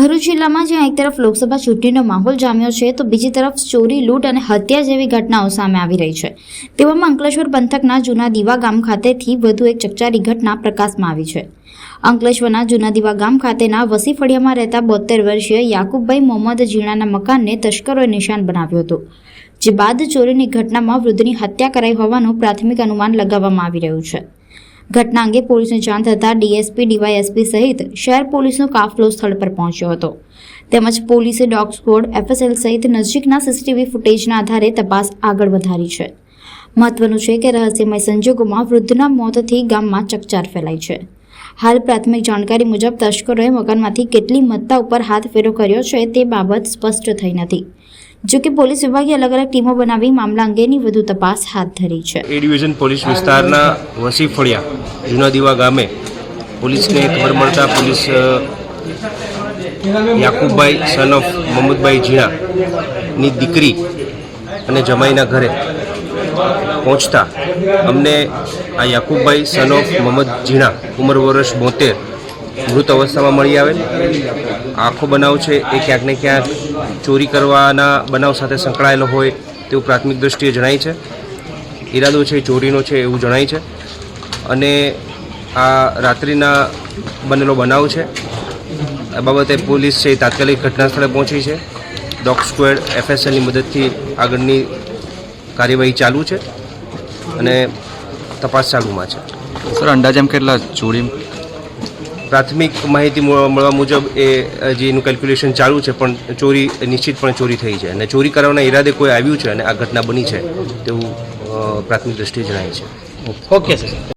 ભરૂચ જિલ્લામાં જ્યાં એક તરફ લોકસભા ચૂંટણીનો માહોલ જામ્યો છે, તો બીજી તરફ ચોરી, લૂંટ અને હત્યા જેવી ઘટનાઓ સામે આવી રહી છે. તેવામાં અંકલેશ્વર પંથકના જૂના દીવા ગામ ખાતેથી વધુ એક ચકચારી ઘટના પ્રકાશમાં આવી છે. અંકલેશ્વરના જૂના દીવા ગામ ખાતેના વસી ફળિયામાં રહેતા બોતેર વર્ષીય યાકુબભાઈ મોહમ્મદ ઝીણાના મકાનને તસ્કરોએ નિશાન બનાવ્યું હતું, જે બાદ ચોરીની ઘટનામાં વૃદ્ધની હત્યા કરાઈ હોવાનું પ્રાથમિક અનુમાન લગાવવામાં આવી રહ્યું છે. ઘટના અંગે પોલીસને જાણ થતાં ડીએસપી, ડીવાયએસપી સહિત શહેર પોલીસનો કાફલો સ્થળ પર પહોંચ્યો હતો. તેમજ પોલીસે ડોગ સ્ક્વોડ, એફએસએલ સહિત નજીકના સીસીટીવી ફૂટેજના આધારે તપાસ આગળ વધારી છે. મહત્વનું છે કે રહસ્યમય સંજોગોમાં વૃદ્ધના મોતથી ગામમાં ચકચાર ફેલાઈ છે. હાલ પ્રાથમિક જાણકારી મુજબ તસ્કરોએ મકાનમાંથી કેટલી મત્તા ઉપર હાથ ફેરો કર્યો છે તે બાબત સ્પષ્ટ થઈ નથી. જો કે પોલીસ વિભાગે અલગ અલગ ટીમો બનાવી મામલા અંગેની વધુ તપાસ હાથ ધરી છે. એ ડિવિઝન પોલીસ વિસ્તારના વસી ફળિયા જૂના ગામે પોલીસને ખબર મળતા પોલીસ યાકુબભાઈ સન ઓફ મોહમ્મદભાઈ ઝીણાની દીકરી અને જમાઈના ઘરે પહોંચતા અમને આ યાકુબભાઈ સન ઓફ મોહમ્મદ ઝીણા, ઉંમર વર્ષ બોતેર મૃત અવસ્થામાં મળી આવેલ આખો બનાવ છે, એ ક્યાંક ને ક્યાંક ચોરી કરવાના બનાવ સાથે સંકળાયેલો હોય તેવું પ્રાથમિક દ્રષ્ટિએ જણાય છે. ઈરાદો છે, ચોરીનો છે, એવું જણાય છે. અને આ રાત્રિના બનેલો બનાવ છે. આ બાબતે પોલીસ છે તાત્કાલિક ઘટના સ્થળે પહોંચી છે. ડોગ સ્ક્વેડ એફએસએલની મદદથી આગળની કાર્યવાહી ચાલુ છે અને તપાસ ચાલુમાં છે. સર, અંદાજે કેટલા ચોરી પ્રાથમિક માહિતી મળ- મળવા મુજબ એ જે એનું કેલ્ક્યુલેશન ચાલુ છે, પણ ચોરી, નિશ્ચિતપણે ચોરી થઈ છે. અને ચોરી કરવાના ઈરાદે કોઈ આવ્યું છે અને આ ઘટના બની છે તેવું પ્રાથમિક દ્રષ્ટિએ જણાય છે. Okay sir